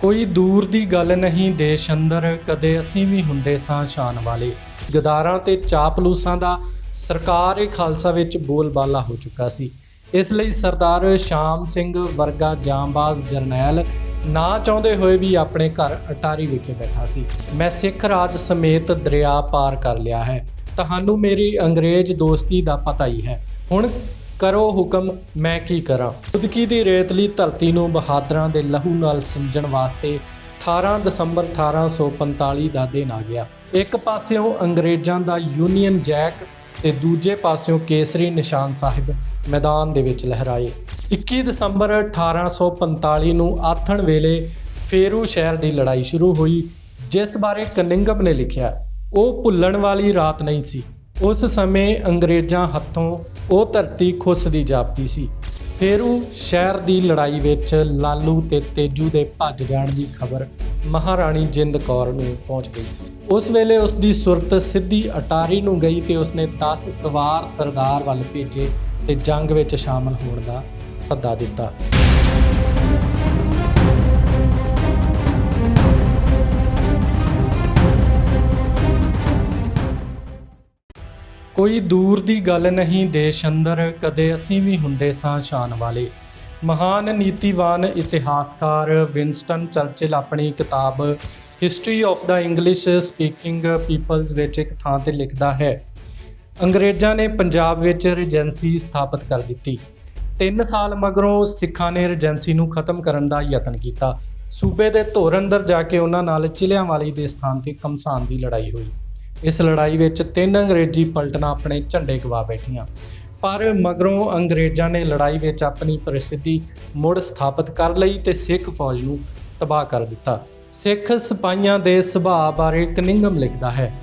ਕੋਈ ਦੂਰ ਦੀ ਗੱਲ ਨਹੀਂ ਦੇਸ਼ ਅੰਦਰ, ਕਦੇ ਅਸੀਂ ਵੀ ਹੁੰਦੇ ਸਾਂ ਸ਼ਾਨ ਵਾਲੇ। ਗਦਾਰਾਂ ਤੇ ਚਾਪਲੂਸਾਂ ਦਾ ਸਰਕਾਰ ਏ ਖਾਲਸਾ ਵਿੱਚ ਬੋਲਬਾਲਾ ਹੋ ਚੁੱਕਾ ਸੀ। ਇਸ ਲਈ ਸਰਦਾਰ ਸ਼ਾਮ ਸਿੰਘ ਵਰਗਾ ਜਾਂਬਾਜ਼ ਜਰਨੈਲ ਨਾ ਚਾਹੁੰਦੇ ਹੋਏ ਵੀ ਆਪਣੇ ਘਰ ਅਟਾਰੀ ਵਿਖੇ ਬੈਠਾ ਸੀ। ਮੈਂ ਸਿੱਖ ਰਾਜ ਸਮੇਤ ਦਰਿਆ ਪਾਰ ਕਰ ਲਿਆ ਹੈ। ਤੁਹਾਨੂੰ ਮੇਰੀ ਅੰਗਰੇਜ਼ ਦੋਸਤੀ ਦਾ ਪਤਾ ਹੀ ਹੈ। ਹੁਣ ਕਰੋ ਹੁਕਮ, ਮੈਂ ਕੀ ਕਰਾਂ? ਖੁਦਕੀ ਦੀ ਰੇਤਲੀ ਧਰਤੀ ਨੂੰ ਬਹਾਦਰਾਂ ਦੇ ਲਹੂ ਨਾਲ ਸਿੰਜਣ ਵਾਸਤੇ 18 ਦਸੰਬਰ 1845 ਦਾ ਦਿਨ ਆ ਗਿਆ। ਇੱਕ ਪਾਸਿਓਂ ਅੰਗਰੇਜ਼ਾਂ ਦਾ ਯੂਨੀਅਨ ਜੈਕ ਤੇ ਦੂਜੇ ਪਾਸਿਓਂ ਕੇਸਰੀ ਨਿਸ਼ਾਨ ਸਾਹਿਬ ਮੈਦਾਨ ਦੇ ਵਿੱਚ ਲਹਿਰਾਏ। 21 ਦਸੰਬਰ 1845 ਨੂੰ ਆਥਣ ਵੇਲੇ ਫੇਰੂ ਸ਼ਹਿਰ ਦੀ ਲੜਾਈ ਸ਼ੁਰੂ ਹੋਈ, ਜਿਸ ਬਾਰੇ ਕਨਿੰਗਮ ਨੇ ਲਿਖਿਆ, ਉਹ ਭੁੱਲਣ ਵਾਲੀ ਰਾਤ ਨਹੀਂ ਸੀ। ਉਸ ਸਮੇਂ ਅੰਗਰੇਜ਼ਾਂ ਹੱਥੋਂ ਉਹ ਧਰਤੀ ਖੁੱਸਦੀ ਜਾਪਦੀ ਸੀ। ਫੇਰੂ ਸ਼ਹਿਰ ਦੀ ਲੜਾਈ ਵਿੱਚ ਲਾਲੂ ਤੇ ਤੇਜੂ ਦੇ ਭੱਜ ਜਾਣ ਦੀ ਖਬਰ ਮਹਾਰਾਣੀ ਜਿੰਦ ਕੌਰ ਨੂੰ ਪਹੁੰਚ ਗਈ। ਉਸ ਵੇਲੇ ਉਸ ਦੀ ਸੁਰਤ ਸਿੱਧੀ ਅਟਾਰੀ ਨੂੰ ਗਈ ਤੇ ਉਸਨੇ 10 ਸਵਾਰ ਸਰਦਾਰ ਵੱਲ ਭੇਜੇ ਤੇ ਜੰਗ ਵਿੱਚ ਸ਼ਾਮਲ ਹੋਣ ਦਾ ਸੱਦਾ ਦਿੱਤਾ। ਕੋਈ ਦੂਰ ਦੀ ਗੱਲ ਨਹੀਂ ਦੇਸ਼ ਅੰਦਰ, ਕਦੇ ਅਸੀਂ ਵੀ ਹੁੰਦੇ ਸਾਂ ਸ਼ਾਨ ਵਾਲੇ। ਮਹਾਨ ਨੀਤੀਵਾਨ, ਇਤਿਹਾਸਕਾਰ ਵਿੰਸਟਨ ਚਰਚਿਲ ਆਪਣੀ ਕਿਤਾਬ history of the English speaking peoples ਵਿੱਚ ਇੱਕ ਥਾਂ ਤੇ ਲਿਖਦਾ ਹੈ। ਅੰਗਰੇਜ਼ਾਂ ਨੇ ਪੰਜਾਬ ਵਿੱਚ ਰੀਜੈਂਸੀ ਸਥਾਪਿਤ ਕਰ ਦਿੱਤੀ। 3 ਸਾਲ ਮਗਰੋਂ ਸਿੱਖਾਂ ਨੇ ਰੀਜੈਂਸੀ ਨੂੰ ਖਤਮ ਕਰਨ ਦਾ ਯਤਨ ਕੀਤਾ। ਸੂਬੇ ਦੇ ਧੋਰ ਅੰਦਰ ਜਾ ਕੇ ਉਹਨਾਂ ਨਾਲ ਚਿਲਿਆਂ ਵਾਲੀ ਦੇ ਸਥਾਨ ਤੇ ਕਮਸਾਨ ਦੀ ਲੜਾਈ ਹੋਈ। ਇਸ ਲੜਾਈ ਵਿੱਚ ਤਿੰਨ ਅੰਗਰੇਜ਼ੀ ਪਲਟਨਾਂ ਆਪਣੇ ਝੰਡੇ ਗਵਾ ਬੈਠੀਆਂ। ਪਰ ਮਗਰੋਂ ਅੰਗਰੇਜ਼ਾਂ ਨੇ ਲੜਾਈ ਵਿੱਚ ਆਪਣੀ ਪ੍ਰਸਿੱਧੀ ਮੁੜ ਸਥਾਪਿਤ ਕਰ ਲਈ ਤੇ ਸਿੱਖ ਫੌਜ ਨੂੰ ਤਬਾਹ ਕਰ ਦਿੱਤਾ। ਸਿੱਖ ਸਿਪਾਹੀਆਂ ਦੇ ਸੁਭਾਅ ਬਾਰੇ ਕਨਿੰਗਮ ਲਿਖਦਾ ਹੈ।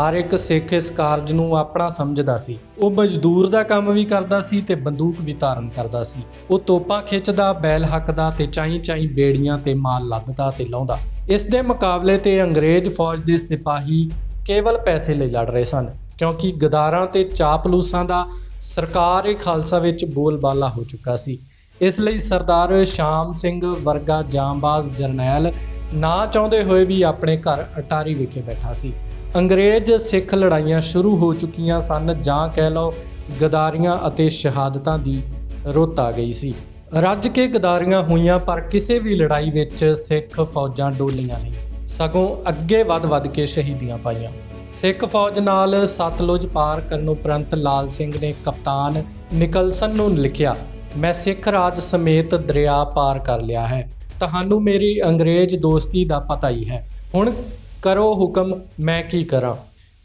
ਹਰ ਇੱਕ ਸਿੱਖ ਇਸ ਕਾਰਜ ਨੂੰ ਆਪਣਾ ਸਮਝਦਾ ਸੀ। ਉਹ ਮਜ਼ਦੂਰ ਦਾ ਕੰਮ ਵੀ ਕਰਦਾ ਸੀ ਤੇ ਬੰਦੂਕ ਵੀ ਧਾਰਨ ਕਰਦਾ ਸੀ। ਉਹ ਤੋਪਾਂ ਖਿੱਚਦਾ, ਬੈਲ ਹੱਕਦਾ ਤੇ ਚਾਈ ਚਾਈ ਬੇੜੀਆਂ ਤੇ ਮਾਲ ਲੱਦਦਾ ਤੇ ਲਾਉਂਦਾ। ਇਸ ਦੇ ਮੁਕਾਬਲੇ ਤੇ ਅੰਗਰੇਜ਼ ਫੌਜ ਦੇ ਸਿਪਾਹੀ ਕੇਵਲ ਪੈਸੇ ਲਈ ਲੜ ਰਹੇ ਸਨ, ਕਿਉਂਕਿ ਗਦਾਰਾਂ ਤੇ ਚਾਪਲੂਸਾਂ ਦਾ ਸਰਕਾਰ ਸਰਕਾਰੀ ਖਾਲਸਾ ਵਿੱਚ ਬੋਲਬਾਲਾ ਹੋ ਚੁੱਕਾ ਸੀ। ਇਸ ਲਈ ਸਰਦਾਰ ਸ਼ਾਮ ਸਿੰਘ ਵਰਗਾ ਜਾਂਬਾਜ਼ ਜਰਨੈਲ ਨਾ ਚਾਹੁੰਦੇ ਹੋਏ ਵੀ ਆਪਣੇ ਘਰ ਅਟਾਰੀ ਵਿਖੇ ਬੈਠਾ ਸੀ। ਅੰਗਰੇਜ਼ ਸਿੱਖ ਲੜਾਈਆਂ ਸ਼ੁਰੂ ਹੋ ਚੁੱਕੀਆਂ ਸਨ, ਜਾਂ ਕਹਿ ਲਓ ਗਦਾਰੀਆਂ ਅਤੇ ਸ਼ਹਾਦਤਾਂ ਦੀ ਰੁੱਤ ਆ ਗਈ ਸੀ। ਰੱਜ ਕੇ ਗਦਾਰੀਆਂ ਹੋਈਆਂ, ਪਰ ਕਿਸੇ ਵੀ ਲੜਾਈ ਵਿੱਚ ਸਿੱਖ ਫੌਜਾਂ ਡੋਲੀਆਂ ਨਹੀਂ। ਸਗੋਂ ਅੱਗੇ ਵੱਧ-ਵੱਧ ਕੇ ਸ਼ਹੀਦੀਆਂ ਪਾਈਆਂ। ਸਿੱਖ ਫੌਜ ਨਾਲ ਸਤਲੁਜ ਪਾਰ ਕਰਨ ਉਪਰੰਤ ਲਾਲ ਸਿੰਘ ਨੇ ਕਪਤਾਨ ਨਿਕਲਸਨ ਨੂੰ ਲਿਖਿਆ, ਮੈਂ ਸਿੱਖ ਰਾਜ ਸਮੇਤ ਦਰਿਆ ਪਾਰ ਕਰ ਲਿਆ ਹੈ। ਤੁਹਾਨੂੰ ਮੇਰੀ ਅੰਗਰੇਜ਼ ਦੋਸਤੀ ਦਾ ਪਤਾ ਹੀ ਹੈ। ਹੁਣ ਕਰੋ ਹੁਕਮ, ਮੈਂ ਕੀ ਕਰਾਂ?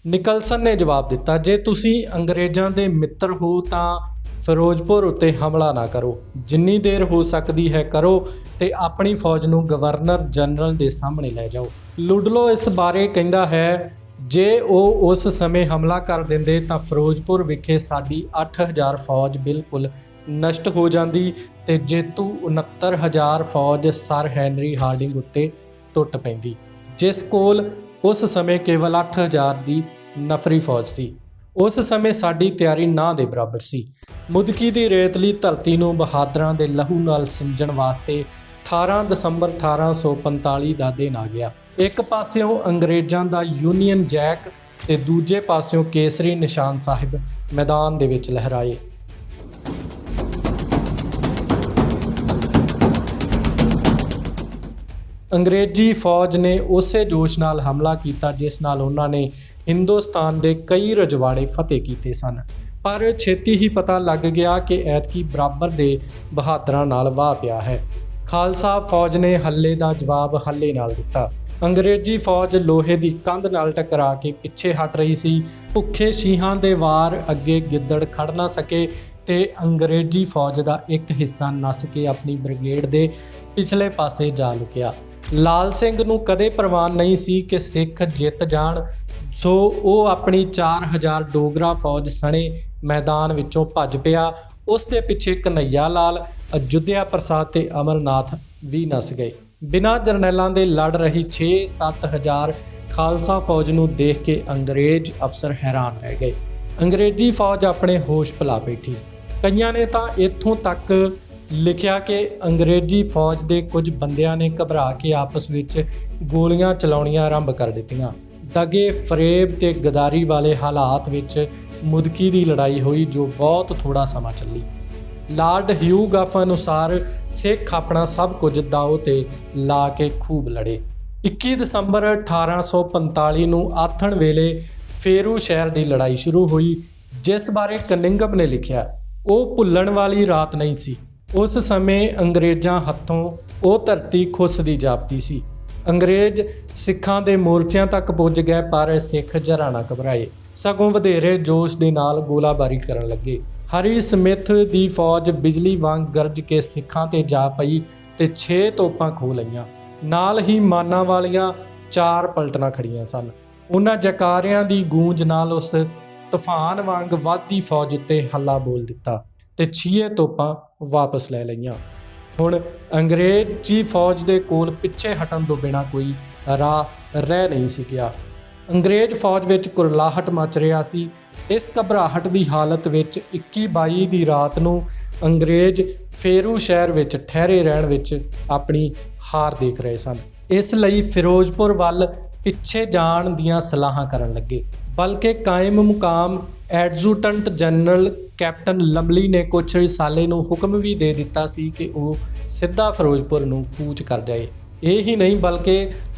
ਨਿਕਲਸਨ ਨੇ ਜਵਾਬ ਦਿੱਤਾ, ਜੇ ਤੁਸੀਂ ਅੰਗਰੇਜ਼ਾਂ ਦੇ ਮਿੱਤਰ ਹੋ ਤਾਂ ਫਿਰੋਜ਼ਪੁਰ ਉੱਤੇ ਹਮਲਾ ਨਾ ਕਰੋ। ਜਿੰਨੀ ਦੇਰ ਹੋ ਸਕਦੀ ਹੈ ਕਰੋ ਤੇ ਆਪਣੀ ਫੌਜ ਨੂੰ ਗਵਰਨਰ ਜਨਰਲ ਦੇ ਸਾਹਮਣੇ ਲੈ ਜਾਓ। ਲੁਡਲੋ ਇਸ ਬਾਰੇ ਕਹਿੰਦਾ ਹੈ, ਜੇ ਉਹ ਉਸ ਸਮੇਂ ਹਮਲਾ ਕਰ ਦਿੰਦੇ ਤਾਂ ਫਿਰੋਜ਼ਪੁਰ ਵਿਖੇ ਸਾਡੀ 8000 ਫੌਜ ਬਿਲਕੁਲ ਨਸ਼ਟ ਹੋ ਜਾਂਦੀ ਤੇ ਜੇਤੂ 69000 ਫੌਜ ਸਰ ਹੈਨਰੀ ਹਾਰਡਿੰਗ ਉੱਤੇ ਟੁੱਟ ਪੈਂਦੀ। ਜਿਸ ਕੋਲ ਉਸ ਸਮੇਂ ਕੇਵਲ 8000 ਦੀ ਨਫਰੀ ਫੌਜ ਸੀ। ਉਸ ਸਮੇਂ ਸਾਡੀ ਤਿਆਰੀ ਨਾ ਦੇ ਬਰਾਬਰ ਸੀ। ਮੁਦਕੀ ਦੀ ਰੇਤਲੀ ਧਰਤੀ ਨੂੰ ਬਹਾਦਰਾਂ ਦੇ ਲਹੂ ਨਾਲ ਸਿੰਜਣ ਵਾਸਤੇ 18 ਦਸੰਬਰ 1845 ਦਾ ਦਿਨ ਆ ਗਿਆ। ਇੱਕ ਪਾਸਿਓਂ ਅੰਗਰੇਜ਼ਾਂ ਦਾ ਯੂਨੀਅਨ ਜੈਕ ਤੇ ਦੂਜੇ ਪਾਸਿਓਂ ਕੇਸਰੀ ਨਿਸ਼ਾਨ ਸਾਹਿਬ ਮੈਦਾਨ ਦੇ ਵਿੱਚ ਲਹਿਰਾਏ। ਅੰਗਰੇਜ਼ੀ ਫੌਜ ਨੇ ਉਸੇ ਜੋਸ਼ ਨਾਲ ਹਮਲਾ ਕੀਤਾ ਜਿਸ ਨਾਲ ਉਹਨਾਂ ਨੇ ਹਿੰਦੁਸਤਾਨ ਦੇ ਕਈ ਰਜਵਾੜੇ ਫਤਿਹ ਕੀਤੇ ਸਨ, ਪਰ ਛੇਤੀ ਹੀ ਪਤਾ ਲੱਗ ਗਿਆ ਕਿ ਐਤਕੀ ਬਰਾਬਰ ਦੇ ਬਹਾਦਰਾਂ ਨਾਲ ਵਾਹ ਪਿਆ ਹੈ। ਖਾਲਸਾ ਫੌਜ ਨੇ ਹੱਲੇ ਦਾ ਜਵਾਬ ਹੱਲੇ ਨਾਲ ਦਿੱਤਾ। ਅੰਗਰੇਜ਼ੀ ਫੌਜ ਲੋਹੇ ਦੀ ਕੰਧ ਨਾਲ ਟਕਰਾ ਕੇ ਪਿੱਛੇ ਹਟ ਰਹੀ ਸੀ। ਭੁੱਖੇ ਸ਼ੀਹਾਂ ਦੇ ਵਾਰ ਅੱਗੇ ਗਿੱਦੜ ਖੜ ਨਾ ਸਕੇ ਤੇ ਅੰਗਰੇਜ਼ੀ ਫੌਜ ਦਾ ਇੱਕ ਹਿੱਸਾ ਨੱਸ ਕੇ ਆਪਣੀ ਬ੍ਰਿਗੇਡ ਦੇ ਪਿਛਲੇ ਪਾਸੇ ਜਾ ਲੁਕਿਆ। ਲਾਲ ਸਿੰਘ ਨੂੰ ਕਦੇ ਪ੍ਰਵਾਨ ਨਹੀਂ ਸੀ ਕਿ ਸਿੱਖ ਜਿੱਤ ਜਾਣ। ਸੋ ਉਹ ਆਪਣੀ 4000 ਡੋਗਰਾ ਫੌਜ ਸਣੇ ਮੈਦਾਨ ਵਿੱਚੋਂ ਭੱਜ ਪਿਆ। ਉਸ ਦੇ ਪਿੱਛੇ ਕਨਈਆ ਲਾਲ, ਅਯੁੱਧਿਆ ਪ੍ਰਸਾਦ ਤੇ ਅਮਰਨਾਥ ਵੀ ਨਸ ਗਏ। ਬਿਨਾਂ ਜਰਨੈਲਾਂ ਦੇ ਲੜ ਰਹੀ 6-7000 ਖਾਲਸਾ ਫੌਜ ਨੂੰ ਦੇਖ ਕੇ ਅੰਗਰੇਜ਼ ਅਫਸਰ ਹੈਰਾਨ ਰਹਿ ਗਏ। ਅੰਗਰੇਜ਼ੀ ਫੌਜ ਆਪਣੇ ਹੋਸ਼ ਭੁਲਾ ਬੈਠੀ। ਕਈਆਂ ਨੇ ਤਾਂ ਇੱਥੋਂ ਤੱਕ ਲਿਖਿਆ ਕਿ ਅੰਗਰੇਜ਼ੀ ਫੌਜ ਦੇ ਕੁਝ ਬੰਦਿਆਂ ਨੇ ਘਬਰਾ ਕੇ ਆਪਸ ਵਿੱਚ ਗੋਲੀਆਂ ਚਲਾਉਣੀਆਂ ਆਰੰਭ ਕਰ ਦਿੱਤੀਆਂ। ਦਗੇ ਫਰੇਬ ਤੇ ਗਦਾਰੀ ਵਾਲੇ ਹਾਲਾਤ ਵਿੱਚ ਮੁਦਕੀ ਦੀ ਲੜਾਈ ਹੋਈ ਜੋ ਬਹੁਤ ਥੋੜਾ ਸਮਾਂ ਚੱਲੀ। ਲਾਰਡ ਹਿਊ ਗਫ ਅਨੁਸਾਰ ਸਿੱਖ ਆਪਣਾ ਸਭ ਕੁਝ ਦਾਅ ਤੇ ਲਾ ਕੇ ਖੂਬ ਲੜੇ। 21 ਦਸੰਬਰ 1845 ਨੂੰ ਆਥਣ ਵੇਲੇ ਫੇਰੂ ਸ਼ਹਿਰ ਦੀ ਲੜਾਈ ਸ਼ੁਰੂ ਹੋਈ, ਜਿਸ ਬਾਰੇ ਕਨਿੰਗਮ ਨੇ ਲਿਖਿਆ, ਉਹ ਭੁੱਲਣ ਵਾਲੀ ਰਾਤ ਨਹੀਂ ਸੀ। ਉਸ ਸਮੇਂ ਅੰਗਰੇਜ਼ਾਂ ਹੱਥੋਂ ਉਹ ਧਰਤੀ ਖੁੱਸਦੀ ਜਾਪਦੀ ਸੀ। ਅੰਗਰੇਜ਼ ਸਿੱਖਾਂ ਦੇ ਮੋਰਚਿਆਂ ਤੱਕ ਪੁੱਜ ਗਏ, ਪਰ ਸਿੱਖ ਜਰਾ ਨਾ ਘਬਰਾਏ। ਸਗੋਂ ਵਧੇਰੇ ਜੋਸ਼ ਦੇ ਨਾਲ ਗੋਲਾਬਾਰੀ ਕਰਨ ਲੱਗੇ। ਹਰੀ ਸਮਿਥ ਦੀ ਫੌਜ ਬਿਜਲੀ ਵਾਂਗ ਗਰਜ ਕੇ ਸਿੱਖਾਂ ਤੇ ਜਾ ਪਈ ਤੇ 6 ਤੋਪਾਂ ਖੋ ਲਈਆਂ। ਨਾਲ ਹੀ ਮਾਨਾਂ ਵਾਲੀਆਂ ਚਾਰ ਪਲਟਣਾ ਖੜੀਆਂ ਸਨ। ਉਹਨਾਂ ਜਕਾਰਿਆਂ ਦੀ ਗੂੰਜ ਨਾਲ ਉਸ ਤੂਫਾਨ ਵਾਂਗ ਵੱਧਦੀ ਫੌਜ ਉੱਤੇ ਹੱਲਾ ਬੋਲ ਦਿੱਤਾ ਤੇ 6 ਤੋਪਾਂ ਵਾਪਸ ਲੈ ਲਈਆਂ। ਹੁਣ ਅੰਗਰੇਜ਼ੀ ਫੌਜ ਦੇ ਕੋਲ ਪਿੱਛੇ ਹਟਣ ਤੋਂ ਬਿਨਾ ਕੋਈ ਰਾਹ ਰਹਿ ਨਹੀਂ ਸੀ ਗਿਆ ਅੰਗਰੇਜ਼ ਫੌਜ ਵਿੱਚ ਕੁਰਲਾਹਟ ਮਚ ਰਿਹਾ ਸੀ। ਇਸ ਘਬਰਾਹਟ ਦੀ ਹਾਲਤ ਵਿੱਚ 21-22 ਦੀ ਰਾਤ ਨੂੰ ਅੰਗਰੇਜ਼ ਫੇਰੂ ਸ਼ਹਿਰ ਵਿੱਚ ਠਹਿਰੇ ਰਹਿਣ ਵਿੱਚ ਆਪਣੀ ਹਾਰ ਦੇਖ ਰਹੇ ਸਨ। ਇਸ ਲਈ ਫਿਰੋਜ਼ਪੁਰ ਵੱਲ ਪਿੱਛੇ ਜਾਣ ਦੀਆਂ ਸਲਾਹਾਂ ਕਰਨ ਲੱਗੇ। ਬਲਕਿ ਕਾਇਮ ਮੁਕਾਮ ਐਡਜੂਟੈਂਟ ਜਨਰਲ ਕੈਪਟਨ ਲੰਬਲੀ ਨੇ ਕੁਝ ਰਿਸਾਲੇ ਨੂੰ ਹੁਕਮ ਵੀ ਦੇ ਦਿੱਤਾ ਸੀ ਕਿ ਉਹ ਸਿੱਧਾ ਫਿਰੋਜ਼ਪੁਰ ਨੂੰ ਕੂਚ ਕਰ ਜਾਏ। ਇਹ ਹੀ ਨਹੀਂ ਬਲਕਿ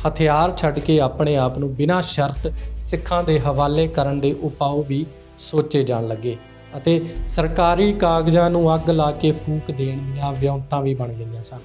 ਹਥਿਆਰ ਛੱਡ ਕੇ ਆਪਣੇ ਆਪ ਨੂੰ ਬਿਨਾਂ ਸ਼ਰਤ ਸਿੱਖਾਂ ਦੇ ਹਵਾਲੇ ਕਰਨ ਦੇ ਉਪਾਅ ਵੀ ਸੋਚੇ ਜਾਣ ਲੱਗੇ ਅਤੇ ਸਰਕਾਰੀ ਕਾਗਜ਼ਾਂ ਨੂੰ ਅੱਗ ਲਾ ਕੇ ਫੂਕ ਦੇਣ ਦੀਆਂ ਵਿਉਂਤਾਂ ਵੀ ਬਣ ਗਈਆਂ ਸਨ।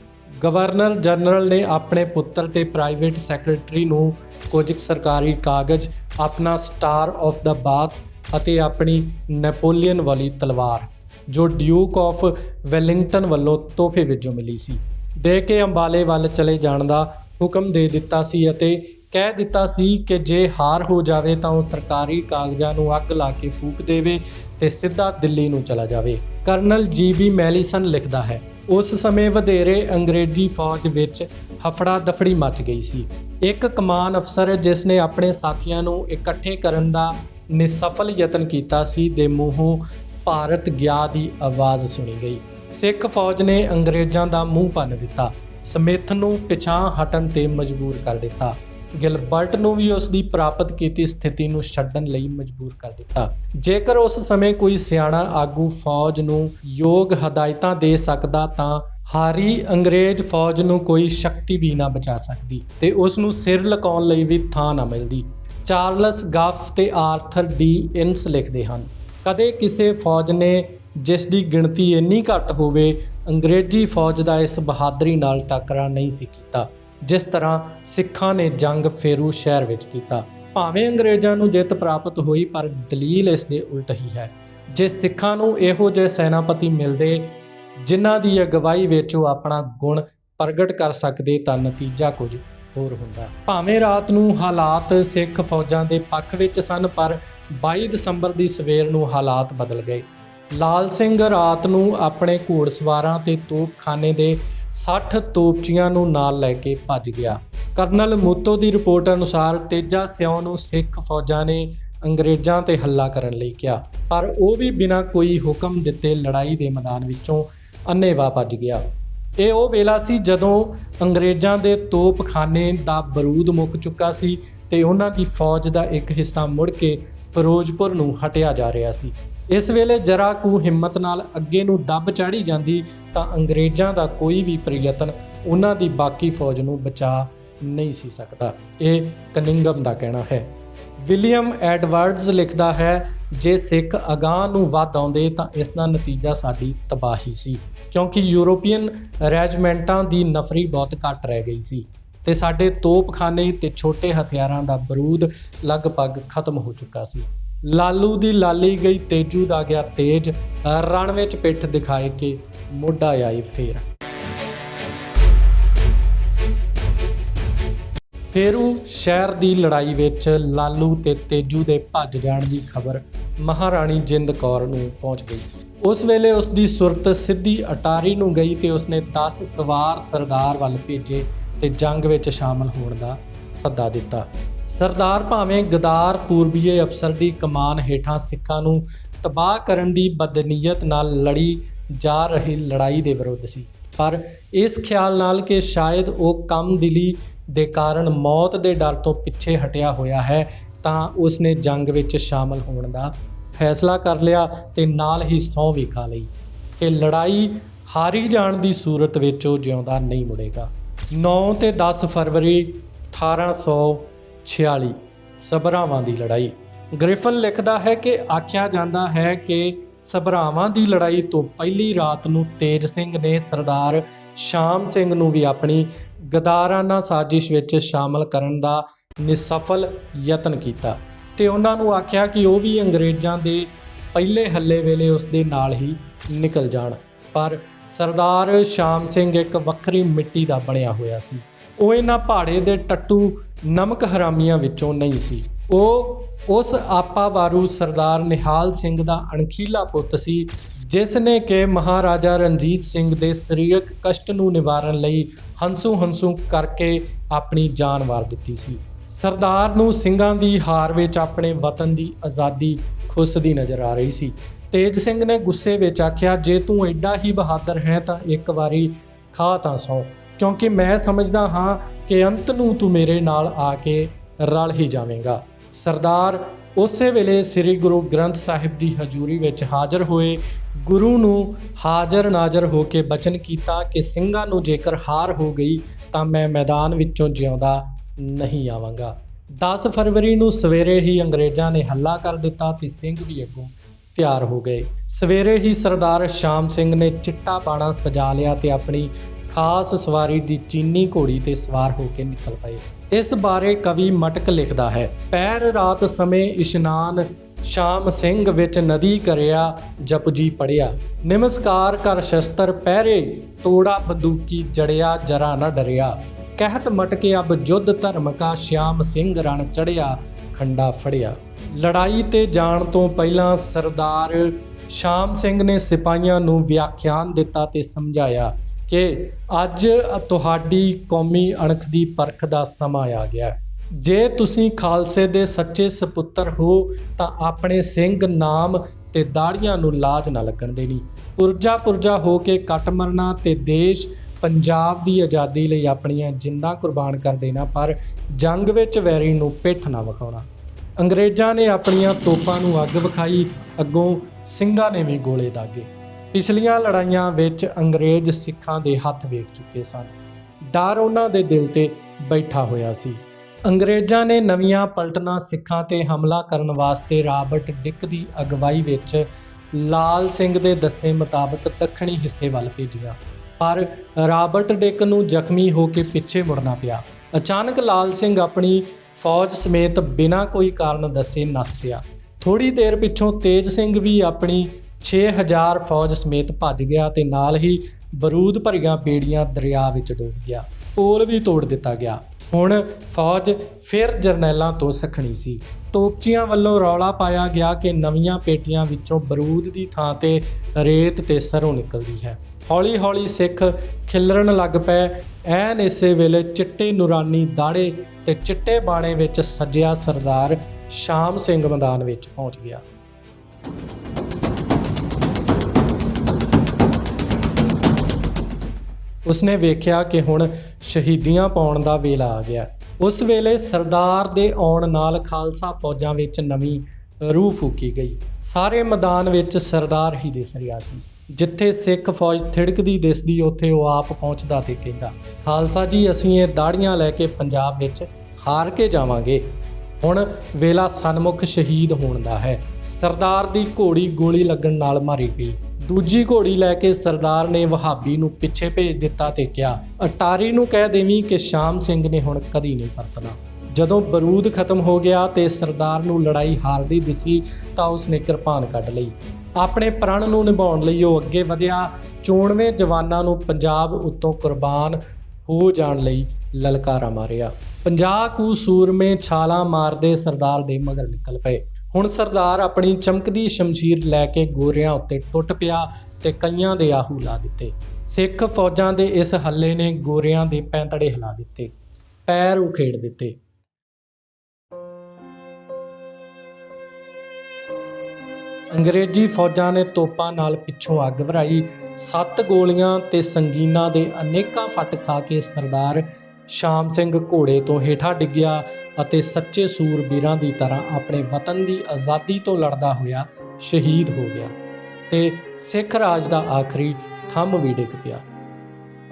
ਗਵਰਨਰ ਜਨਰਲ ਨੇ ਆਪਣੇ ਪੁੱਤਰ ਤੇ ਪ੍ਰਾਈਵੇਟ ਸੈਕਟਰੀ ਨੂੰ ਕੁਝ ਸਰਕਾਰੀ ਕਾਗਜ਼, ਆਪਣਾ ਸਟਾਰ ਆਫ ਦਾ ਬਾਥ ਅਤੇ ਆਪਣੀ ਨੈਪੋਲੀਅਨ ਵਾਲੀ ਤਲਵਾਰ, ਜੋ ਡਿਊਕ ਆਫ ਵੈਲਿੰਗਟਨ ਵੱਲੋਂ ਤੋਹਫੇ ਵਜੋਂ ਮਿਲੀ ਸੀ। ਦੇ ਕੇ ਅੰਬਾਲੇ ਵੱਲ ਚਲੇ ਜਾਣ ਦਾ ਹੁਕਮ ਦੇ ਦਿੱਤਾ ਸੀ ਅਤੇ ਕਹਿ ਦਿੱਤਾ ਸੀ ਕਿ ਜੇ ਹਾਰ ਹੋ ਜਾਵੇ ਤਾਂ ਉਹ ਸਰਕਾਰੀ ਕਾਗਜ਼ਾਂ ਨੂੰ ਅੱਗ ਲਾ ਕੇ ਫੂਕ ਦੇਵੇ ਤੇ ਸਿੱਧਾ ਦਿੱਲੀ ਨੂੰ ਚਲਾ ਜਾਵੇ। ਕਰਨਲ ਜੀਬੀ ਮੈਲੀਸਨ ਲਿਖਦਾ ਹੈ, ਉਸ ਸਮੇਂ ਵਧੇਰੇ ਅੰਗਰੇਜ਼ੀ ਫੌਜ ਵਿੱਚ ਹਫੜਾ ਦਫੜੀ ਮਚ ਗਈ ਸੀ। ਇੱਕ ਕਮਾਨ ਅਫਸਰ ਜਿਸ ਨੇ ਆਪਣੇ ਸਾਥੀਆਂ ਨੂੰ ਇਕੱਠੇ ਕਰਨ ਦਾ ਨੇ ਸਫਲ ਯਤਨ ਕੀਤਾ ਸੀ ਦੇ ਮੂੰਹੋਂ ਭਾਰਤ ਗਿਆ ਦੀ ਆਵਾਜ਼ ਸੁਣੀ ਗਈ। ਸਿੱਖ ਫੌਜ ਨੇ ਅੰਗਰੇਜ਼ਾਂ ਦਾ ਮੂੰਹ ਭੰਨ ਦਿੱਤਾ। ਸਮਿਥ ਨੂੰ ਪਿਛਾਂ ਹਟਣ ਤੇ ਮਜਬੂਰ ਕਰ ਦਿੱਤਾ। ਗਿਲਬਰਟ ਨੂੰ ਵੀ ਉਸ ਦੀ ਪ੍ਰਾਪਤ ਕੀਤੀ ਸਥਿਤੀ ਨੂੰ ਛੱਡਣ ਲਈ ਮਜਬੂਰ ਕਰ ਦਿੱਤਾ। ਜੇਕਰ ਉਸ ਸਮੇਂ ਕੋਈ ਸਿਆਣਾ ਆਗੂ ਫੌਜ ਨੂੰ ਯੋਗ ਹਦਾਇਤਾਂ ਦੇ ਸਕਦਾ ਤਾਂ ਹਾਰੀ ਅੰਗਰੇਜ਼ ਫੌਜ ਨੂੰ ਕੋਈ ਸ਼ਕਤੀ ਵੀ ਨਾ ਬਚਾ ਸਕਦੀ ਤੇ ਉਸ ਨੂੰ ਸਿਰ ਲਕਾਉਣ ਲਈ ਵੀ ਥਾਂ ਨਾ ਮਿਲਦੀ। ਚਾਰਲਸ ਗਾਫ ਤੇ ਆਰਥਰ ਡੀ ਇਨਸ ਲਿਖਦੇ ਹਨ। ਕਦੇ ਕਿਸੇ ਫੌਜ ਨੇ ਜਿਸ ਦੀ ਗਿਣਤੀ ਇੰਨੀ ਘੱਟ ਹੋਵੇ, ਅੰਗਰੇਜ਼ੀ ਫੌਜ ਦਾ ਇਸ ਬਹਾਦਰੀ ਨਾਲ ਟੱਕਰਾ ਨਹੀਂ ਸੀ ਕੀਤਾ, ਜਿਸ ਤਰ੍ਹਾਂ ਸਿੱਖਾਂ ਨੇ ਜੰਗ ਫੇਰੂ ਸ਼ਹਿਰ ਵਿੱਚ ਕੀਤਾ। ਭਾਵੇਂ ਅੰਗਰੇਜ਼ਾਂ ਨੂੰ ਜਿੱਤ ਪ੍ਰਾਪਤ ਹੋਈ, ਪਰ ਦਲੀਲ ਇਸ ਦੇ ਉਲਟ ਹੀ ਹੈ। ਜੇ ਸਿੱਖਾਂ ਨੂੰ ਇਹੋ ਜਿਹੇ ਸੈਨਾਪਤੀ ਮਿਲਦੇ, ਜਿਨ੍ਹਾਂ ਦੀ ਅਗਵਾਈ ਵਿੱਚ ਉਹ ਆਪਣਾ ਗੁਣ ਪ੍ਰਗਟ ਕਰ ਸਕਦੇ, ਤਾਂ ਨਤੀਜਾ ਕੁਝ ਹੋਰ ਹੁੰਦਾ। ਭਾਵੇਂ ਰਾਤ ਨੂੰ ਹਾਲਾਤ ਸਿੱਖ ਫੌਜਾਂ ਦੇ ਪੱਖ ਵਿੱਚ ਸਨ, ਪਰ 22 ਦਸੰਬਰ ਦੀ ਸਵੇਰ ਨੂੰ ਹਾਲਾਤ ਬਦਲ ਗਏ। ਲਾਲ ਸਿੰਘ ਰਾਤ ਨੂੰ ਆਪਣੇ ਘੋੜਸਵਾਰਾਂ ਤੇ ਤੋਪਖਾਨੇ ਦੇ 60 ਤੋਪਚੀਆਂ ਨੂੰ ਨਾਲ ਲੈ ਕੇ ਭੱਜ ਗਿਆ। ਕਰਨਲ ਮੋਤੋ ਦੀ ਰਿਪੋਰਟ ਅਨੁਸਾਰ ਤੇਜਾ ਸਿਉ ਨੂੰ ਸਿੱਖ ਫੌਜਾਂ ਨੇ ਅੰਗਰੇਜ਼ਾਂ ਤੇ ਹੱਲਾ ਕਰਨ ਲਈ ਕਿਹਾ। ਪਰ ਉਹ ਵੀ ਬਿਨਾਂ ਕੋਈ ਹੁਕਮ ਦਿੱਤੇ ਲੜਾਈ ਦੇ ਮੈਦਾਨ ਵਿੱਚੋਂ ਅੰਨ੍ਹੇਵਾਹ ਭੱਜ ਗਿਆ। ਇਹ ਉਹ ਵੇਲਾ ਸੀ ਜਦੋਂ ਅੰਗਰੇਜ਼ਾਂ ਦੇ ਤੋਪਖਾਨੇ ਦਾ ਬਰੂਦ ਮੁੱਕ ਚੁੱਕਾ ਸੀ ਤੇ ਉਹਨਾਂ ਦੀ ਫੌਜ ਦਾ ਇੱਕ ਹਿੱਸਾ ਮੁੜ ਕੇ ਫਿਰੋਜ਼ਪੁਰ ਨੂੰ ਹਟਿਆ ਜਾ ਰਿਹਾ ਸੀ। ਇਸ ਵੇਲੇ ਜਰਾ ਕੁ ਹਿੰਮਤ ਨਾਲ ਅੱਗੇ ਨੂੰ ਦੱਬ ਚਾੜੀ ਜਾਂਦੀ ਤਾਂ ਅੰਗਰੇਜ਼ਾਂ ਦਾ ਕੋਈ ਵੀ ਪ੍ਰਯਤਨ ਉਹਨਾਂ ਦੀ ਬਾਕੀ ਫੌਜ ਨੂੰ ਬਚਾ ਨਹੀਂ ਸੀ ਸਕਦਾ। ਇਹ ਕਨਿੰਗਮ ਦਾ ਕਹਿਣਾ ਹੈ। ਵਿਲੀਅਮ ਐਡਵਰਡਸ ਲਿਖਦਾ ਹੈ ਜੇ ਸਿੱਖ ਅਗਾਹ ਨੂੰ ਵੱਧ ਆਉਂਦੇ ਤਾਂ ਇਸ ਦਾ ਨਤੀਜਾ ਸਾਡੀ ਤਬਾਹੀ ਸੀ, ਕਿਉਂਕਿ ਯੂਰੋਪੀਅਨ ਰੈਜੀਮੈਂਟਾਂ ਦੀ ਨਫਰੀ ਬਹੁਤ ਘੱਟ ਰਹਿ ਗਈ ਸੀ ਤੇ ਸਾਡੇ ਤੋਪਖਾਨੇ ਤੇ ਛੋਟੇ ਹਥਿਆਰਾਂ ਦਾ ਬਰੂਦ ਲਗਭਗ ਖਤਮ ਹੋ ਚੁੱਕਾ ਸੀ। ਲਾਲੂ ਦੀ ਲਾਲੀ ਗਈ ਤੇਜੂ ਦਾ ਗਿਆ ਤੇਜ, ਰਣ ਵਿੱਚ ਪਿੱਠ ਦਿਖਾਏ ਕੇ ਮੋਢਾ ਆਏ ਫੇਰ। ਫਿਰ ਉਹ ਸ਼ਹਿਰ ਦੀ ਲੜਾਈ ਵਿੱਚ ਲਾਲੂ ਤੇ ਤੇਜੂ ਦੇ ਭੱਜ ਜਾਣ ਦੀ ਖਬਰ ਮਹਾਰਾਣੀ ਜਿੰਦ ਕੌਰ ਨੂੰ ਪਹੁੰਚ ਗਈ। ਉਸ ਵੇਲੇ ਉਸ ਦੀ ਸੁਰਤ ਸਿੱਧੀ ਅਟਾਰੀ ਨੂੰ ਗਈ ਤੇ ਉਸਨੇ 10 ਸਵਾਰ ਸਰਦਾਰ ਵੱਲ ਭੇਜੇ ਤੇ ਜੰਗ ਵਿੱਚ ਸ਼ਾਮਲ ਹੋਣ ਦਾ ਸੱਦਾ ਦਿੱਤਾ। ਸਰਦਾਰ ਭਾਵੇਂ ਗਦਾਰ ਪੂਰਬੀਏ ਅਫਸਰ ਦੀ ਕਮਾਨ ਹੇਠਾਂ ਸਿੱਖਾਂ ਨੂੰ ਤਬਾਹ ਕਰਨ ਦੀ ਬਦਨੀਅਤ ਨਾਲ ਲੜੀ ਜਾ ਰਹੀ ਲੜਾਈ ਦੇ ਵਿਰੁੱਧ ਸੀ, ਪਰ ਇਸ ਖਿਆਲ ਨਾਲ ਕਿ ਸ਼ਾਇਦ ਉਹ ਕੰਮ ਦਿਲੀ ਦੇ ਕਾਰਨ ਮੌਤ ਦੇ ਡਰ ਤੋਂ ਪਿੱਛੇ ਹਟਿਆ ਹੋਇਆ ਹੈ, ਤਾਂ ਉਸਨੇ ਜੰਗ ਵਿੱਚ ਸ਼ਾਮਲ ਹੋਣ ਦਾ ਫੈਸਲਾ ਕਰ ਲਿਆ ਤੇ ਨਾਲ ਹੀ ਸਹੁੰ ਵੀ ਖਾ ਲਈ। ਕਿ ਲੜਾਈ ਹਾਰੀ ਜਾਣ ਦੀ ਸੂਰਤ ਵਿੱਚ ਉਹ ਜਿਉਂਦਾ ਨਹੀਂ ਮੁੜੇਗਾ। 9 ਤੇ 10 ਫਰਵਰੀ 1846 ਸਬਰਾਵਾਂ ਦੀ ਲੜਾਈ। ਗ੍ਰਿਫਨ ਲਿਖਦਾ ਹੈ ਕਿ ਆਖਿਆ ਜਾਂਦਾ ਹੈ ਕਿ ਸਬਰਾਵਾਂ ਦੀ ਲੜਾਈ ਤੋਂ ਪਹਿਲੀ ਰਾਤ ਨੂੰ ਤੇਜ ਸਿੰਘ ਨੇ ਸਰਦਾਰ ਸ਼ਾਮ ਸਿੰਘ ਨੂੰ ਵੀ ਆਪਣੀ ਗਦਾਰਾਨਾ ਸਾਜ਼ਿਸ਼ ਵਿੱਚ ਸ਼ਾਮਲ ਕਰਨ ਦਾ ਨਿਸਫਲ ਯਤਨ ਕੀਤਾ ਤੇ ਉਹਨਾਂ ਨੂੰ ਆਖਿਆ ਕਿ ਉਹ ਵੀ ਅੰਗਰੇਜ਼ਾਂ ਦੇ ਪਹਿਲੇ ਹੱਲੇ ਵੇਲੇ ਉਸ ਦੇ ਨਾਲ ਹੀ ਨਿਕਲ ਜਾਣ। ਪਰ ਸਰਦਾਰ ਸ਼ਾਮ ਸਿੰਘ ਇੱਕ ਵੱਖਰੀ ਮਿੱਟੀ ਦਾ ਬਣਿਆ ਹੋਇਆ ਸੀ। ਉਹ ਇਹਨਾਂ ਪਹਾੜੇ ਦੇ ਟੱਟੂ ਨਮਕ ਹਰਾਮੀਆਂ ਵਿੱਚੋਂ ਨਹੀਂ ਸੀ। ਉਹ ਉਸ ਆਪਾ ਵਾਰੂ ਸਰਦਾਰ ਨਿਹਾਲ ਸਿੰਘ ਦਾ ਅਣਖੀਲਾ ਪੁੱਤ ਸੀ ਜਿਸ ਨੇ ਕਿ ਮਹਾਰਾਜਾ ਰਣਜੀਤ ਸਿੰਘ ਦੇ ਸਰੀਰਕ ਕਸ਼ਟ ਨੂੰ ਨਿਵਾਰਨ ਲਈ ਹੰਸੂ ਹੰਸੂ ਕਰਕੇ ਆਪਣੀ ਜਾਨ ਵਾਰ ਦਿੱਤੀ ਸੀ। ਸਰਦਾਰ ਨੂੰ ਸਿੰਘਾਂ ਦੀ ਹਾਰ ਵਿੱਚ ਆਪਣੇ ਵਤਨ ਦੀ ਆਜ਼ਾਦੀ ਖੁੱਸਦੀ ਨਜ਼ਰ ਆ ਰਹੀ ਸੀ। ਤੇਜ ਸਿੰਘ ਨੇ ਗੁੱਸੇ ਵਿੱਚ ਆਖਿਆ, ਜੇ ਤੂੰ ਐਡਾ ਹੀ ਬਹਾਦਰ ਹੈ ਤਾਂ ਇੱਕ ਵਾਰੀ ਖਾ ਤਾਂ ਸੌ, ਕਿਉਂਕਿ ਮੈਂ ਸਮਝਦਾ ਹਾਂ ਕਿ ਅੰਤ ਨੂੰ ਤੂੰ ਮੇਰੇ ਨਾਲ ਆ ਕੇ ਰਲ ਹੀ ਜਾਵੇਂਗਾ। ਸਰਦਾਰ ਉਸੇ ਵੇਲੇ ਸ੍ਰੀ ਗੁਰੂ ਗ੍ਰੰਥ ਸਾਹਿਬ ਦੀ ਹਜ਼ੂਰੀ ਵਿੱਚ ਹਾਜ਼ਰ ਹੋਏ ਗੁਰੂ ਨੂੰ ਹਾਜ਼ਰ ਨਾਜ਼ਰ ਹੋ ਕੇ ਬਚਨ ਕੀਤਾ ਕਿ ਸਿੰਘਾਂ ਨੂੰ ਜੇਕਰ ਹਾਰ ਹੋ ਗਈ ਤਾਂ ਮੈਂ ਮੈਦਾਨ ਵਿੱਚੋਂ ਜਿਉਂਦਾ ਨਹੀਂ ਆਵਾਂਗਾ। 10 ਫਰਵਰੀ ਨੂੰ ਸਵੇਰੇ ਹੀ ਅੰਗਰੇਜ਼ਾਂ ਨੇ ਹੱਲਾ ਕਰ ਦਿੱਤਾ ਤੇ ਸਿੰਘ ਵੀ ਅੱਗੋਂ ਤਿਆਰ ਹੋ ਗਏ। ਸਵੇਰੇ ਹੀ ਸਰਦਾਰ ਸ਼ਾਮ ਸਿੰਘ ਨੇ ਚਿੱਟਾ ਬਾਣਾ ਸਜਾ ਲਿਆ ਤੇ ਆਪਣੀ ਖਾਸ ਸਵਾਰੀ ਦੀ ਚੀਨੀ ਘੋੜੀ ਤੇ ਸਵਾਰ ਹੋ ਕੇ ਨਿਕਲ ਪਏ। ਇਸ ਬਾਰੇ ਕਵੀ ਮਟਕ ਲਿਖਦਾ ਹੈ। ਪੈਰ ਰਾਤ ਸਮੇਂ ਇਸ਼ਨਾਨ, ਸ਼ਾਮ ਸਿੰਘ ਵਿੱਚ ਨਦੀ ਕਰਿਆ ਜਪਜੀ ਪੜਿਆ ਨਿਮਸਕਾਰ ਕਰ ਸ਼ਸਤਰ ਪਹਿਰੇ, ਤੋੜਾ ਬੰਦੂਕੀ ਜੜਿਆ, ਜਰਾ ਨਾ ਡਰਿਆ। ਕਹਿਤ ਮਟਕੇ ਅਬ ਜੁੱਧ ਧਰਮ ਕਾ ਸ਼ਾਮ ਸਿੰਘ ਰਣ ਚੜਿਆ ਖੰਡਾ ਫੜਿਆ। ਲੜਾਈ ਤੇ ਜਾਣ ਤੋਂ ਪਹਿਲਾਂ ਸਰਦਾਰ ਸ਼ਾਮ ਸਿੰਘ ਨੇ ਸਿਪਾਹੀਆਂ ਨੂੰ ਵਿਆਖਿਆਨ ਦਿੱਤਾ ਤੇ ਸਮਝਾਇਆ ਕਿ ਅੱਜ ਤੁਹਾਡੀ ਕੌਮੀ ਅਣਖ ਦੀ ਪਰਖ ਦਾ ਸਮਾਂ ਆ ਗਿਆ ਜੇ ਤੁਸੀਂ ਖਾਲਸੇ ਦੇ ਸੱਚੇ ਸੁਪੁੱਤਰ ਹੋ, ਤਾਂ ਆਪਣੇ ਸਿੰਘ ਨਾਮ ਤੇ ਦਾੜੀਆਂ ਨੂੰ ਲਾਜ ਨਾ ਲੱਗਣ ਦੇਣੀ। ਪੁਰਜਾ ਪੁਰਜਾ ਹੋ ਕੇ ਕੱਟ ਮਰਨਾ ਤੇ ਦੇਸ਼ ਪੰਜਾਬ ਦੀ ਆਜ਼ਾਦੀ ਲਈ ਆਪਣੀਆਂ ਜਿੰਦਾਂ ਕੁਰਬਾਨ ਕਰ ਦੇਣਾ, ਪਰ ਜੰਗ ਵਿੱਚ ਵੈਰੀ ਨੂੰ ਪਿੱਠ ਨਾ ਵਿਖਾਉਣਾ। ਅੰਗਰੇਜ਼ਾਂ ਨੇ ਆਪਣੀਆਂ ਤੋਪਾਂ ਨੂੰ ਅੱਗ ਵਿਖਾਈ, ਅੱਗੋਂ ਸਿੰਘਾਂ ਨੇ ਵੀ ਗੋਲੇ ਦਾਗੇ। ਪਿਛਲੀਆਂ ਲੜਾਈਆਂ ਵਿੱਚ ਅੰਗਰੇਜ਼ ਸਿੱਖਾਂ ਦੇ ਹੱਥ ਵੇਖ ਚੁੱਕੇ ਸਨ। ਡਰ ਉਹਨਾਂ ਦੇ ਦਿਲ ਤੇ ਬੈਠਾ ਹੋਇਆ ਸੀ। ਅੰਗਰੇਜ਼ਾਂ ਨੇ ਨਵੀਆਂ ਪਲਟਨਾਂ ਸਿੱਖਾਂ ਤੇ ਹਮਲਾ ਕਰਨ ਵਾਸਤੇ ਰਾਬਰਟ ਡਿਕ ਦੀ ਅਗਵਾਈ ਵਿੱਚ ਲਾਲ ਸਿੰਘ ਦੇ ਦੱਸੇ ਮੁਤਾਬਕ ਦੱਖਣੀ ਹਿੱਸੇ ਵੱਲ ਭੇਜੀਆਂ। ਪਰ ਰਾਬਰਟ ਡਿਕ ਨੂੰ ਜ਼ਖਮੀ ਹੋ ਕੇ ਪਿੱਛੇ ਮੁੜਨਾ ਪਿਆ। ਅਚਾਨਕ ਲਾਲ ਸਿੰਘ ਆਪਣੀ ਫੌਜ ਸਮੇਤ ਬਿਨਾਂ ਕੋਈ ਕਾਰਨ ਦੱਸੇ ਨੱਸ ਪਿਆ। ਥੋੜੀ ਦੇਰ ਪਿੱਛੋਂ ਤੇਜ ਸਿੰਘ ਵੀ ਆਪਣੀ 6000 ਫੌਜ ਸਮੇਤ ਭੱਜ ਗਿਆ ਤੇ ਨਾਲ ਹੀ ਬਰੂਦ ਭਰੀਆਂ ਬੇੜੀਆਂ ਦਰਿਆ ਵਿੱਚ ਡੁੱਬ ਗਿਆ। ਪੋਲ ਵੀ ਤੋੜ ਦਿੱਤਾ ਗਿਆ। ਹੁਣ ਫੌਜ ਫਿਰ ਜਰਨੈਲਾਂ ਤੋਂ ਸਖਣੀ ਸੀ। ਤੋਪਚੀਆਂ ਵੱਲੋਂ ਰੌਲਾ ਪਾਇਆ ਗਿਆ ਕਿ ਨਵੀਆਂ ਪੇਟੀਆਂ ਵਿੱਚੋਂ ਬਰੂਦ ਦੀ ਥਾਂ ਤੇ ਰੇਤ ਤੇ ਸਰੋਂ ਨਿਕਲਦੀ ਹੈ। ਹੌਲੀ-ਹੌਲੀ ਸਿੱਖ ਖਿਲਰਨ ਲੱਗ ਪਏ। ਐਨ ਇਸੇ ਵੇਲੇ ਚਿੱਟੇ ਨੂਰਾਨੀ ਦਾੜੇ ਤੇ ਚਿੱਟੇ ਬਾਣੇ ਵਿੱਚ ਸੱਜਿਆ ਸਰਦਾਰ ਸ਼ਾਮ ਸਿੰਘ ਮੈਦਾਨ ਵਿੱਚ ਪਹੁੰਚ ਗਿਆ। ਉਸਨੇ ਵੇਖਿਆ ਕਿ ਹੁਣ ਸ਼ਹੀਦੀਆਂ ਪਾਉਣ ਦਾ ਵੇਲਾ ਆ ਗਿਆ। ਉਸ ਵੇਲੇ ਸਰਦਾਰ ਦੇ ਆਉਣ ਨਾਲ ਖਾਲਸਾ ਫੌਜਾਂ ਵਿੱਚ ਨਵੀਂ ਰੂਹ ਫੂਕੀ ਗਈ। ਸਾਰੇ ਮੈਦਾਨ ਵਿੱਚ ਸਰਦਾਰ ਹੀ ਦਿਸ ਰਿਹਾ ਸੀ। ਜਿੱਥੇ ਸਿੱਖ ਫੌਜ ਥਿੜਕਦੀ ਦਿਸਦੀ, ਉੱਥੇ ਉਹ ਆਪ ਪਹੁੰਚਦਾ ਤੇ ਕਹਿੰਦਾ, ਖਾਲਸਾ ਜੀ, ਅਸੀਂ ਇਹ ਦਾੜੀਆਂ ਲੈ ਕੇ ਪੰਜਾਬ ਵਿੱਚ ਹਾਰ ਕੇ ਜਾਵਾਂਗੇ। ਹੁਣ ਵੇਲਾ ਸਨਮੁਖ ਸ਼ਹੀਦ ਹੋਣ ਦਾ ਹੈ। ਸਰਦਾਰ ਦੀ ਘੋੜੀ ਗੋਲੀ ਲੱਗਣ ਨਾਲ ਮਾਰੀ ਗਈ। ਦੂਜੀ ਘੋੜੀ ਲੈ ਕੇ ਸਰਦਾਰ ਨੇ ਵਹਾਬੀ ਨੂੰ ਪਿੱਛੇ ਭੇਜ ਦਿੱਤਾ ਤੇ ਕਿਹਾ, ਅਟਾਰੀ ਨੂੰ ਕਹਿ ਦੇਵੀਂ ਕਿ ਸ਼ਾਮ ਸਿੰਘ ਨੇ ਹੁਣ ਕਦੀ ਨਹੀਂ ਪਰਤਣਾ ਜਦੋਂ ਬਰੂਦ ਖਤਮ ਹੋ ਗਿਆ ਤੇ ਸਰਦਾਰ ਨੂੰ ਲੜਾਈ ਹਾਰਦੀ ਦਿਸੀ ਤਾਂ ਉਸਨੇ ਕਿਰਪਾਨ ਕੱਢ ਲਈ। ਆਪਣੇ ਪ੍ਰਣ ਨੂੰ ਨਿਭਾਉਣ ਲਈ ਉਹ ਅੱਗੇ ਵਧਿਆ। ਚੋਣਵੇਂ ਜਵਾਨਾਂ ਨੂੰ ਪੰਜਾਬ ਉੱਤੋਂ ਕੁਰਬਾਨ ਹੋ ਜਾਣ ਲਈ ਲਲਕਾਰਾ ਮਾਰਿਆ। 50 ਕੂ ਸੂਰਮੇ ਛਾਲਾਂ ਮਾਰਦੇ ਸਰਦਾਰ ਦੇ ਮਗਰ ਨਿਕਲ ਪਏ। ਹੁਣ ਸਰਦਾਰ ਆਪਣੀ ਚਮਕਦੀ ਸ਼ਮਸ਼ੀਰ ਲੈ ਕੇ ਗੋਰਿਆਂ ਉੱਤੇ ਟੁੱਟ ਪਿਆ ਤੇ ਕਈਆਂ ਦੇ ਆਹੂ ਲਾ ਦਿੱਤੇ। ਸਿੱਖ ਫੌਜਾਂ ਦੇ ਇਸ ਹੱਲੇ ਨੇ ਗੋਰਿਆਂ ਦੇ ਪੈਂਤੜੇ ਹਿਲਾ ਦਿੱਤੇ। ਪੈਰ ਉਖੇੜ ਦਿੱਤੇ। ਅੰਗਰੇਜ਼ੀ ਫੌਜਾਂ ਨੇ ਤੋਪਾਂ ਨਾਲ ਪਿੱਛੋਂ ਅੱਗ ਭਰਾਈ ਸੱਤ ਗੋਲੀਆਂ ਤੇ ਸੰਗੀਨਾਂ ਦੇ ਅਨੇਕਾਂ ਫੱਟ ਖਾ ਕੇ ਸਰਦਾਰ ਸ਼ਾਮ ਸਿੰਘ ਘੋੜੇ ਤੋਂ ਹੇਠਾਂ ਡਿੱਗਿਆ। ਅਤੇ ਸੱਚੇ ਸੂਰਬੀਰਾਂ ਦੀ ਤਰ੍ਹਾਂ ਆਪਣੇ ਵਤਨ ਦੀ ਆਜ਼ਾਦੀ ਤੋਂ ਲੜਦਾ ਹੋਇਆ ਸ਼ਹੀਦ ਹੋ ਗਿਆ ਤੇ ਸਿੱਖ ਰਾਜ ਦਾ ਆਖਰੀ ਥੰਮ ਵੀ ਡਿੱਗ ਪਿਆ।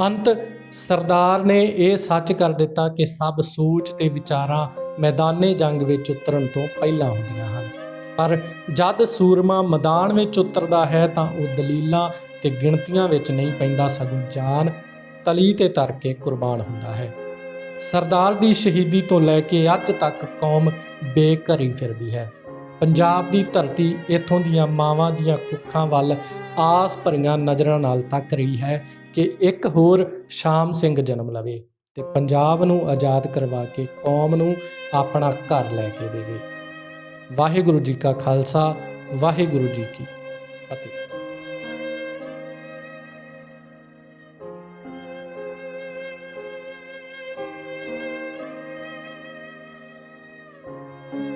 ਅੰਤ ਸਰਦਾਰ ਨੇ ਇਹ ਸੱਚ ਕਰ ਦਿੱਤਾ ਕਿ ਸਭ ਸੋਚ ਤੇ ਵਿਚਾਰਾਂ ਮੈਦਾਨੇ ਜੰਗ ਵਿੱਚ ਉਤਰਨ ਤੋਂ ਪਹਿਲਾਂ ਹੁੰਦੀਆਂ ਹਨ। ਪਰ ਜਦ ਸੂਰਮਾ ਮੈਦਾਨ ਵਿੱਚ ਉਤਰਦਾ ਹੈ ਤਾਂ ਉਹ ਦਲੀਲਾਂ ਤੇ ਗਿਣਤੀਆਂ ਵਿੱਚ ਨਹੀਂ ਪੈਂਦਾ ਸਗੋਂ ਜਾਨ, ਤਲੀ ਤੇ ਤਰ ਕੇ ਕੁਰਬਾਨ ਹੁੰਦਾ ਹੈ। ਸਰਦਾਰ ਦੀ ਸ਼ਹੀਦੀ ਤੋਂ ਲੈ ਕੇ ਅੱਜ ਤੱਕ ਕੌਮ ਬੇਘਰੀ ਫਿਰਦੀ ਹੈ। ਪੰਜਾਬ ਦੀ ਧਰਤੀ ਇਥੋਂ ਦੀਆਂ ਮਾਵਾਂ ਦੀਆਂ ਕੁੱਖਾਂ ਵੱਲ ਆਸ ਭਰੀਆਂ ਨਜ਼ਰਾਂ ਨਾਲ ਤੱਕ ਰਹੀ ਹੈ ਕਿ ਇੱਕ ਹੋਰ ਸ਼ਾਮ ਸਿੰਘ ਜਨਮ ਲਵੇ ਤੇ ਪੰਜਾਬ ਨੂੰ ਆਜ਼ਾਦ ਕਰਵਾ ਕੇ ਕੌਮ ਨੂੰ ਆਪਣਾ ਘਰ ਲੈ ਕੇ ਦੇਵੇ। ਵਾਹਿਗੁਰੂ ਜੀ ਕਾ ਖਾਲਸਾ, ਵਾਹਿਗੁਰੂ ਜੀ ਕੀ ਫਤਿਹ।